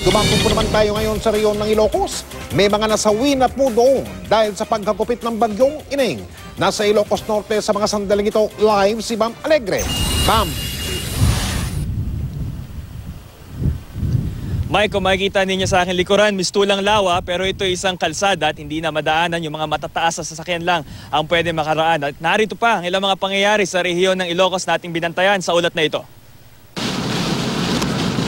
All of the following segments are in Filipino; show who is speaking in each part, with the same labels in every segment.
Speaker 1: Dumambong po naman tayo ngayon sa reyon ng Ilocos. May mga nasawi na po doon dahil sa pagkagupit ng bagyong Ining. Nasa Ilocos Norte sa mga sandaling ito, live si Ma'am Alegre. Ma'am,
Speaker 2: Mike, kung makikita ninyo sa akin likuran, mistulang lawa, pero ito isang kalsada at hindi na madaanan yung mga matataas sa sasakyan lang ang pwede makaraan. At narito pa ang ilang mga pangyayari sa rehiyon ng Ilocos nating binantayan sa ulat na ito.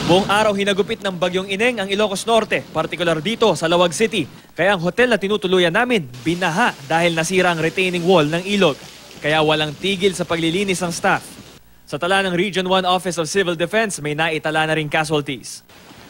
Speaker 2: Buong araw hinagupit ng bagyong Ineng ang Ilocos Norte, partikular dito sa Lawag City. Kaya ang hotel na tinutuluyan namin, binaha dahil nasira ang retaining wall ng ilog. Kaya walang tigil sa paglilinis ng staff. Sa tala ng Region 1 Office of Civil Defense, may naitala na ring casualties.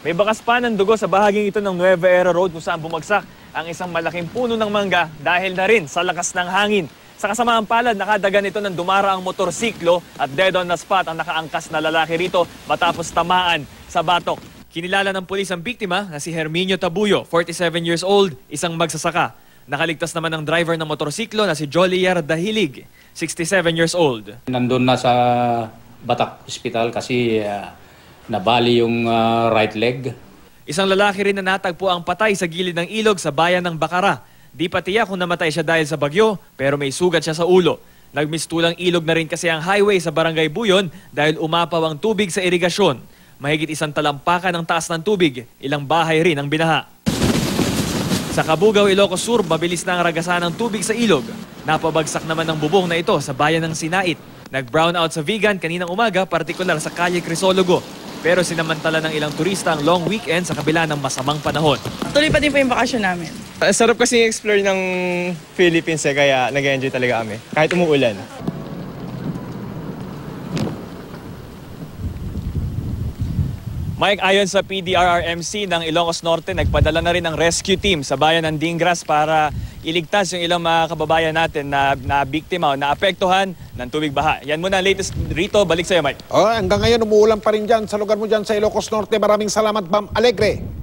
Speaker 2: May bakas pa ng dugo sa bahaging ito ng Nueva Era Road kung saan bumagsak ang isang malaking puno ng mangga dahil na rin sa lakas ng hangin. Sa kasamaang palad, nakadagan ito ng dumaraang motorsiklo at dead on the spot ang nakaangkas na lalaki rito matapos tamaan sa batok. Kinilala ng pulis ang biktima na si Herminio Tabuyo, 47 years old, isang magsasaka. Nakaligtas naman ang driver ng motorsiklo na si Jolier Dahilig, 67 years old.
Speaker 3: Nandun na sa Batak Hospital kasi ah, nabali yung ah, right leg.
Speaker 2: Isang lalaki rin na natagpo ang patay sa gilid ng ilog sa bayan ng Bacara. Di pa kung namatay siya dahil sa bagyo, pero may sugat siya sa ulo. Nagmistulang ilog na rin kasi ang highway sa Barangay Buyon dahil umapaw ang tubig sa irigasyon. Mahigit isang talampakan ng taas ng tubig, ilang bahay rin ang binaha. Sa Kabugaw, Ilocos Sur, mabilis na ang ragasan ng tubig sa ilog. Napabagsak naman ang bubong na ito sa bayan ng Sinait. Nag-brown out sa Vigan kaninang umaga, partikular sa Calle Crisologo. Pero sinamantala ng ilang turista ang long weekend sa kabila ng masamang panahon.
Speaker 4: Tuloy pa din po yung bakasyon namin.
Speaker 5: Sarap kasi explore ng Philippines eh, kaya nag-enjoy talaga kami. Kahit umuulan.
Speaker 2: Mike, ayon sa PDRRMC ng Ilocos Norte, nagpadala na rin ang rescue team sa bayan ng Dingras para iligtas yung ilang mga kababayan natin na, na biktima o naapektuhan ng tubig baha. Yan muna ang latest rito. Balik sa'yo, Mike.
Speaker 1: oh, hanggang ngayon umuulan pa rin dyan sa lugar mo dyan sa Ilocos Norte. Maraming salamat, Ma'am Alegre.